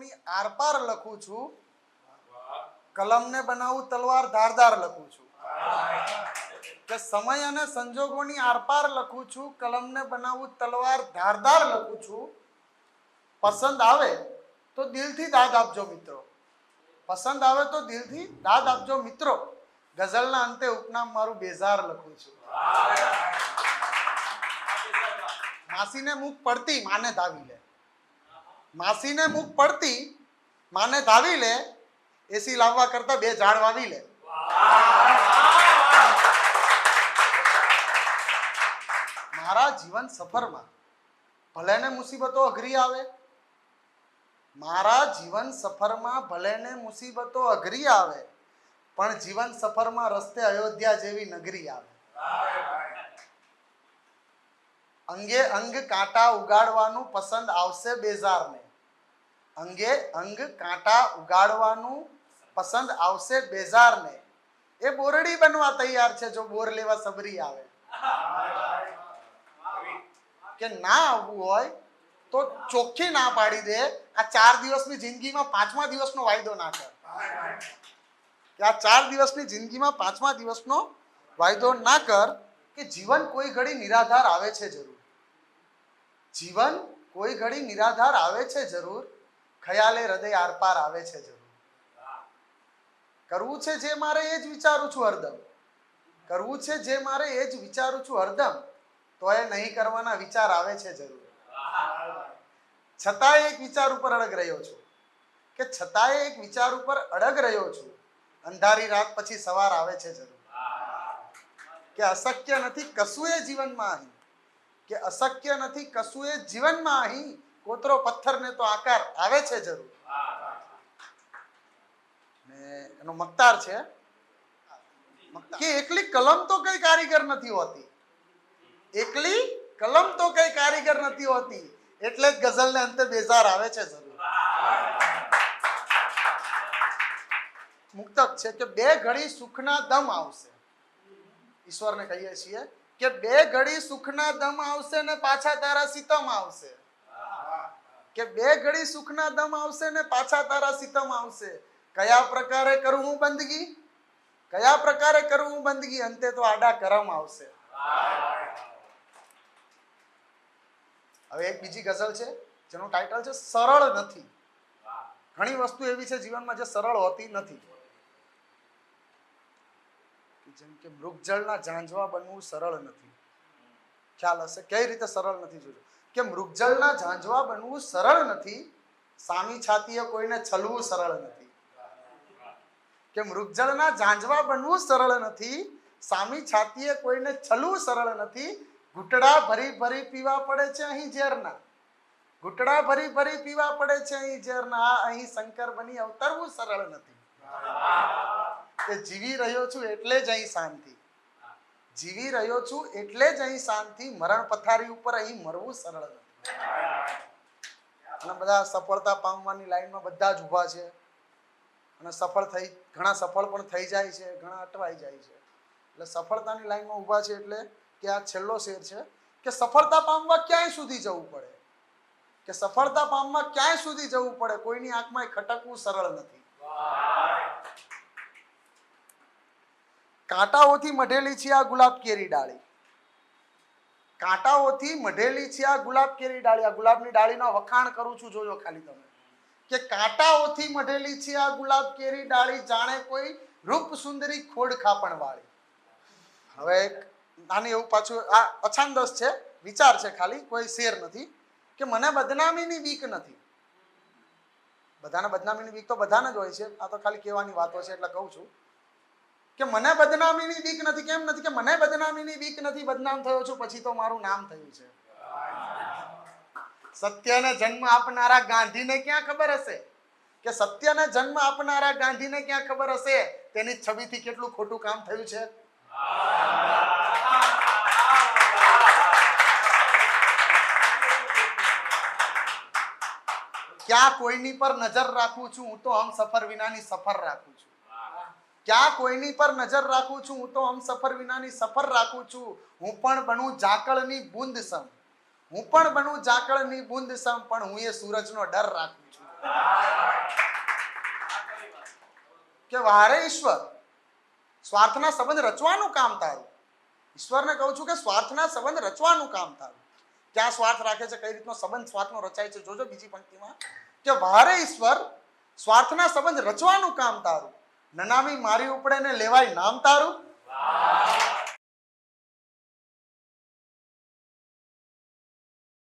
સંજોગોની આરપાર લખું છું. કલમને બનાવું, તલવાર ધારદાર લખું છું. કે સમય અને સંજોગોની આરપાર લખું છું, કલમને બનાવું, તલવાર ધારદાર લખું છું. પસંદ આવે તો દિલથી દાદ આપજો મિત્રો. પસંદ આવે તો દિલથી દાદ આપજો મિત્રો. ગઝલના અંતે ઉપનામ મારું બેઝાર લખું છું. માસીને મુખ પડતી, માને ધાવી લે. માસીને મુખ પડતી, માને ધાવી લે એસી લાવવા કરતા બે ઝાડ વાવી લે. મારા જીવન સફરમાં ભલે ને મુસીબતો અઘરી આવે, મારા જીવન સફરમાં ભલે ને મુસીબતો અઘરી આવે, પણ જીવન સફરમાં રસ્તે અયોધ્યા જેવી નગરી આવે. અંગે અંગ કાંટા ઉગાડવાનું પસંદ આવશે બેઝારને. અંગે અંગ કાંટા ઉગાડવાનું પસંદ આવશે બેઝારને. એ બોરડી બનવા તૈયાર છે જો બોર લેવા સબરી આવે. કે ના આવવું હોય તો ચોખ્ખી ના પાડી દે. આ ચાર દિવસની જિંદગીમાં પાંચમા દિવસનો વાયદો ના કર. કે આ ચાર દિવસની જિંદગીમાં પાંચમા દિવસનો વાયદો ના કર કે જીવન કોઈ ઘડી નિરાધાર આવે છે જરૂર. જીવન કોઈ ઘડી નિરાધાર આવે છે જરૂર. ખયાલે હૃદય આરપાર આવે છે જરૂર. કરવું છે જે મારે એ જ વિચારું છું હરદમ. કરવું છે જે મારે એ જ વિચારું છું હરદમ, તો એ નહીં કરવાના વિચાર આવે છે જરૂર. છતાંય એક વિચાર ઉપર અડગ રહ્યો છું. કે છતાંય એક વિચાર ઉપર અડગ રહ્યો છું. અંધારી રાત પછી સવાર આવે છે જરૂર. કે અશક્ય નથી, કશું એ જીવનમાં અહીં કે અશક્ય નથી, કશું એ જીવનમાં અહીં કોતરો પથ્થરને તો આકાર આવે છે જરૂર. ને એનો મક્તાર છે. કે એકલી કલમ તો કઈ કારીગર નથી હોતી. એકલી કલમ તો કઈ કારીગર નથી હોતી. એટલે જ ગઝલને અંતે બેઝાર આવે છે જરૂર. મુક્તક છે કે બે ઘડી સુખના દમ આવશે. ઈશ્વરને કહીએ છીએ કે બે ઘડી સુખના દમ આવશે ને પાછા તારા સીતમ આવશે. કે બે ઘડી સુખના દમ આવશે ને પાછા તારા સીતમ આવશે. કયા પ્રકારે કરું હું બંદગી? કયા પ્રકારે કરું હું બંદગી? અંતે તો આડા કરમ આવશે. હવે એક બીજી ગઝલ છે, જેનું ટાઇટલ છે સરળ નથી. ઘણી વસ્તુ એવી છે જીવનમાં જે સરળ હોતી નથી. જેમ કે મૃગજળના ઝાંઝવા બનવું સરળ નથી. ખ્યાલ હશે? કઈ રીતે સરળ નથી જોજો કે મૃગજળના ઝાંઝવા બનવું સરળ નથી, સામી છાતીએ કોઈને છલવું સરળ નથી. કે મૃગજળના ઝાંઝવા બનવું સરળ નથી, સામી છાતીએ કોઈને છલવું સરળ નથી, ઘૂંટડા ભરી ભરી પીવા પડે છે અહીં ઝેરના. ઘૂંટડા ભરી ભરી પીવા પડે છે અહીં ઝેરના. આ અહીં શંકર બની અવતરવું સરળ નથી. કે જીવી રહ્યો છું એટલે જ અહીં શાંતિ. જીવી રહ્યો છું એટલે જ અહીં શાંતિ, મરણ પથારી ઉપર અહીં મરવું સરળ નથી. અને બધા સફળતા પામવાની લાઈનમાં બધા જ ઊભા છે. અને સફળ થઈ, ઘણા સફળ પણ થઈ જાય છે, ઘણા અટવાઈ જાય છે. એટલે સફળતાની લાઈનમાં ઊભા છે એટલે કે આ છેલ્લો શેર છે કે સફળતા પામવા ક્યાંય સુધી જવું પડે? કે સફળતા પામવા ક્યાંય સુધી જવું પડે? કોઈની આંખમાં ખટકવું સરળ નથી. કાંટાઓથી મઢેલી છે આ ગુલાબ કેરી ડાળી. કાંટાઓથી મઢેલી છે આ ગુલાબ કેરી ડાળી. આ ગુલાબની ડાળીનો વખાણ કરું છું, જોજો ખાલી તમે. કે કાંટાઓથી મઢેલી છે આ ગુલાબ કેરી ડાળી જાણે કોઈ રૂપ સુંદરી ખોડ ખાપણ વાળી હવે નાની એવું પાછું, આ અછાંદસ છે, વિચાર છે ખાલી, કોઈ શેર નથી, કે મને બદનામીની બીક નથી. બધાને બદનામીની બીક તો બધાને જ હોય છે, આ તો ખાલી કહેવાની વાતો છે એટલે કહું છું. કે મને બદનામીની બીક નથી, કેમ નથી? કે મને બદનામીની બીક નથી, બદનામ થયો છું, પછી તો મારું નામ થયું છે. સત્યને જન્મ આપનારા ગાંધીને ક્યાં ખબર હશે? કે સત્યને જન્મ આપનારા ગાંધીને ક્યાં ખબર હશે? તેની છબીથી કેટલું ખોટું કામ થયું છે? ક્યાં કોઈની પર નજર રાખું છું, હું તો હમ સફર વિનાની સફર રાખું છું. ક્યાં કોઈની પર નજર રાખું છું? હું તો હમ સફર વિનાની સફર રાખું છું. હું પણ બનું ઝાકળની બુંદ સમ હું પણ બનું ઝાકળની બુંદ સમ પણ હું એ સૂરજનો ડર રાખું છું. કે વારે ઈશ્વર, સ્વાર્થના સંબંધ રચવાનું કામ તારું. ઈશ્વરને કહું છું કે સ્વાર્થના સંબંધ રચવાનું કામ તારું. ક્યાં સ્વાર્થ રાખે છે, કઈ રીતનો સંબંધ સ્વાર્થનો રચાય છે, જોજો બીજી પંક્તિમાં. કે વારે ઈશ્વર, સ્વાર્થના સંબંધ રચવાનું કામ તારું. નનામી મારી ઉપડે ને લેવાય નામ તારું?